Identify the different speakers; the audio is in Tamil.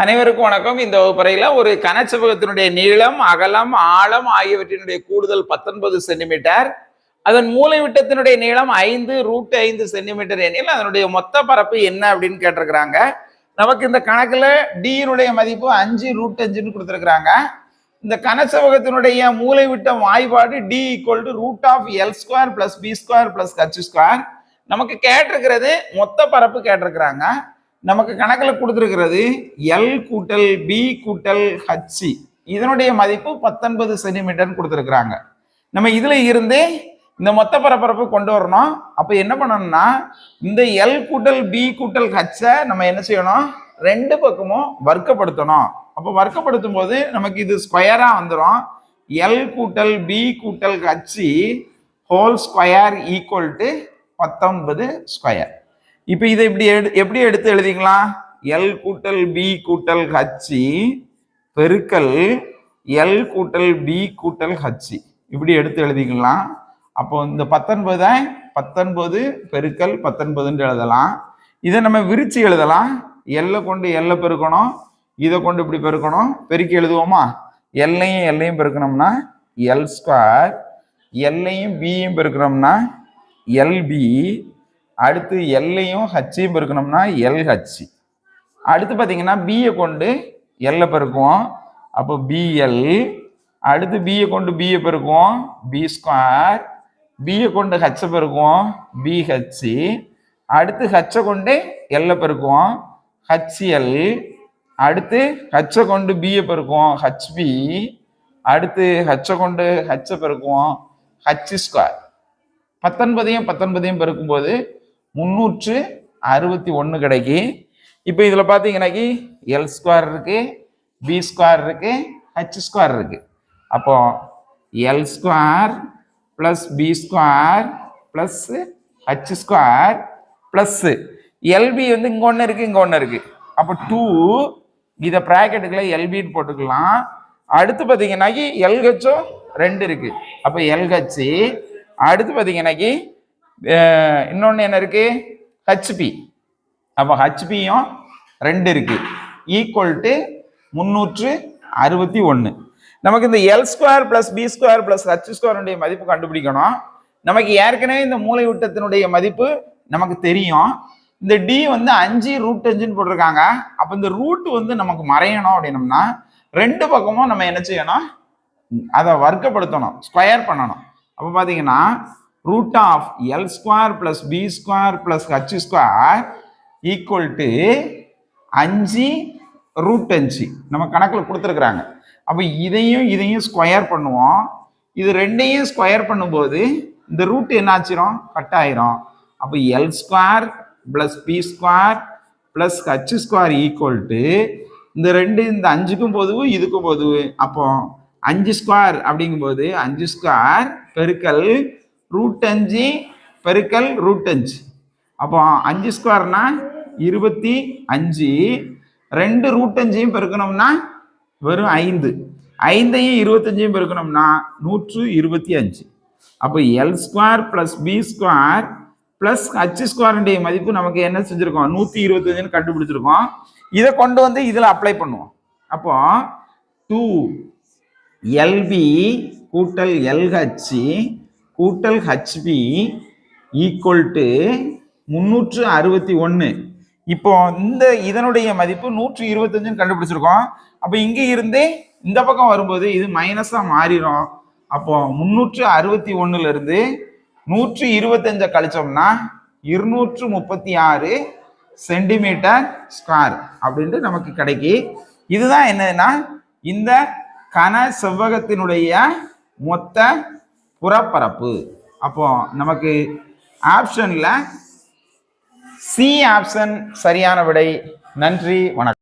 Speaker 1: அனைவருக்கும் வணக்கம். இந்த வகுப்பறையில் ஒரு கனச்செவ்வகத்தினுடைய நீளம் அகலம் ஆழம் ஆகியவற்றினுடைய கூடுதல் பத்தொன்பது சென்டிமீட்டர். அதன் மூலைவிட்டத்தினுடைய நீளம் ஐந்து ரூட் ஐந்து சென்டிமீட்டர் எனில் அதனுடைய மொத்த பரப்பு என்ன அப்படின்னு கேட்டிருக்கிறாங்க. நமக்கு இந்த கணக்கில் டியினுடைய மதிப்பு அஞ்சு ரூட் அஞ்சுன்னு கொடுத்துருக்குறாங்க. இந்த கனச்செவ்வகத்தினுடைய மூலைவிட்டம் வாய்பாடு D equal to root of L square plus B square plus H square நமக்கு கேட்டிருக்கிறது மொத்த பரப்பு கேட்டிருக்கிறாங்க. நமக்கு கணக்கில் கொடுத்துருக்கிறது எல் கூட்டல் பி கூட்டல் ஹச்சி இதனுடைய மதிப்பு பத்தொன்பது சென்டிமீட்டர்னு கொடுத்துருக்குறாங்க. நம்ம இதில் இருந்து இந்த மொத்த பரப்பரப்பு கொண்டு வரணும். அப்போ என்ன பண்ணணும்னா இந்த எல் கூட்டல் பி கூட்டல் ஹச்சை நம்ம என்ன செய்யணும்? ரெண்டு பக்கமும் வர்க்கப்படுத்தணும். அப்போ வர்க்கப்படுத்தும் போது நமக்கு இது ஸ்கொயராக வந்துடும் எல் கூட்டல் பி கூட்டல் H whole square equal to பத்தொன்பது ஸ்கொயர் இப்போ இதை இப்படி எடு எப்படி எடுத்து எழுதிக்கலாம்? எல் கூட்டல் பி கூட்டல் ஹச்சி பெருக்கல் எல் கூட்டல் பி கூட்டல் ஹச்சி இப்படி எடுத்து எழுதிக்கலாம். அப்போ இந்த பத்தொன்பதை பத்தொன்பது பெருக்கல் பத்தொன்பதுன்னு எழுதலாம். இதை நம்ம விரிச்சு எழுதலாம். எல்லை கொண்டு எல்லை பெருக்கணும். இதை கொண்டு இப்படி பெருக்கணும். பெருக்கி எழுதுவோமா? எல்லையும் எல்லையும் பெருக்கணும்னா எல் ஸ்கொயர் எல்லையும் பியும் பெருக்கணும்னா எல்பி அடுத்து எல்லையும் ஹச்சையும் பெருக்கணும்னா எல்ஹச் அடுத்து பார்த்தீங்கன்னா பியை கொண்டு எல்லை பெருக்குவோம். அப்போ பிஎல் அடுத்து பியை கொண்டு பியை பெருக்குவோம். பி ஸ்கொயர் பியை கொண்டு ஹச்சை பெருக்குவோம். பிஹெச் அடுத்து ஹச்சை கொண்டு எல்லை பெருக்குவோம். ஹச்எல் அடுத்து ஹச்சை கொண்டு பியை பெருக்குவோம். ஹச்பி அடுத்து ஹச்சை கொண்டு ஹச்சை பெருக்குவோம். ஹச் ஸ்கொயர் பத்தொன்பதையும் பத்தொன்பதையும் பெருக்கும்போது முந்நூற்று அறுபத்தி ஒன்று கிடைக்கி. இப்போ இதில் பார்த்தீங்கன்னாக்கி எல் ஸ்கொயர் இருக்குது பி ஸ்கொயர் இருக்குது ஹச் ஸ்கொயர் இருக்குது அப்போ L square plus B square plus H square plus LB வந்து இங்கே ஒன்று இருக்குது இங்கே ஒன்று இருக்குது அப்போ டூ இதை ப்ராக்கெட்டுக்குள்ள எல்பின்னு போட்டுக்கலாம். அடுத்து பார்த்தீங்கன்னாக்கி எல்ஹெச்சும் ரெண்டு இருக்குது அப்போ எல்ஹெச்சு அடுத்து பார்த்தீங்கன்னாக்கி இன்னொன்று என்ன இருக்கு? ஹச்பி அப்போ ஹச்பியும் ரெண்டு இருக்கு. ஈக்குவல் டு முந்நூற்று அறுபத்தி ஒன்று நமக்கு இந்த L square plus B square plus H ஸ்கொயருடைய மதிப்பு கண்டுபிடிக்கணும். நமக்கு ஏற்கனவே இந்த மூலை விட்டத்தினுடைய மதிப்பு நமக்கு தெரியும். இந்த டி வந்து அஞ்சு ரூட் அஞ்சுன்னு போட்டிருக்காங்க. அப்போ இந்த ரூட் வந்து நமக்கு மறையணும் அப்படின்னம்னா ரெண்டு பக்கமும் நம்ம என்ன செய்யணும்? அதை வர்க்கப்படுத்தணும். ஸ்கொயர் பண்ணணும். அப்போ பார்த்தீங்கன்னா root of L square plus B square plus H square equal to அஞ்சு ரூட் அஞ்சு. நம்ம கணக்கில் கொடுத்துருக்குறாங்க. அப்போ இதையும் இதையும் ஸ்கொயர் பண்ணுவோம். இது ரெண்டையும் ஸ்கொயர் பண்ணும்போது இந்த ரூட் என்ன ஆச்சிரும்? கட் ஆயிரும். அப்போ L square plus B square plus H square equal to இந்த ரெண்டு இந்த அஞ்சுக்கும் பொதுவு இதுக்கும் பொதுவு. அப்போ அஞ்சு ஸ்கொயர் அப்படிங்கும்போது அஞ்சு ஸ்கொயர் பெருக்கல் ரூட் அஞ்சு பெருக்கல் ரூட் அஞ்சு. அப்போ அஞ்சு ஸ்கொயர்னா இருபத்தி அஞ்சு. ரெண்டு ரூட் அஞ்சையும் பெருக்கணும்னா வெறும் ஐந்து. ஐந்தையும் இருபத்தஞ்சையும் பெருக்கணும்னா நூற்று இருபத்தி அஞ்சு. அப்போ L square plus B square plus H ஸ்கொயருடைய மதிப்பு நமக்கு என்ன செஞ்சுருக்கோம்? நூற்றி இருபத்தஞ்சுன்னு கண்டுபிடிச்சிருக்கோம். இதை கொண்டு வந்து இதில் அப்ளை பண்ணுவோம். அப்போ டூ எல்பி கூட்டல் எல்ஹெச் கூட்டல் ஹச்பி ஈக்குவல் டு முந்நூற்று அறுபத்தி ஒன்று இப்போ இந்த இதனுடைய மதிப்பு நூற்றி இருபத்தஞ்சுன்னு கண்டுபிடிச்சிருக்கோம். அப்போ இங்கே இருந்தே இந்த பக்கம் வரும்போது இது மைனஸாக மாறிடும். அப்போ முந்நூற்று அறுபத்தி ஒன்றுலேருந்து நூற்றி இருபத்தஞ்சை கழிச்சோம்னா இருநூற்று முப்பத்தி ஆறு சென்டிமீட்டர் ஸ்கொயர் அப்படின்ட்டு நமக்கு கிடைக்கி. இதுதான் என்னன்னா இந்த கன செவ்வகத்தினுடைய மொத்த புறப்பரப்பு. அப்போ நமக்கு ஆப்ஷன்ல சி ஆப்ஷன் சரியான விடை. நன்றி வணக்கம்.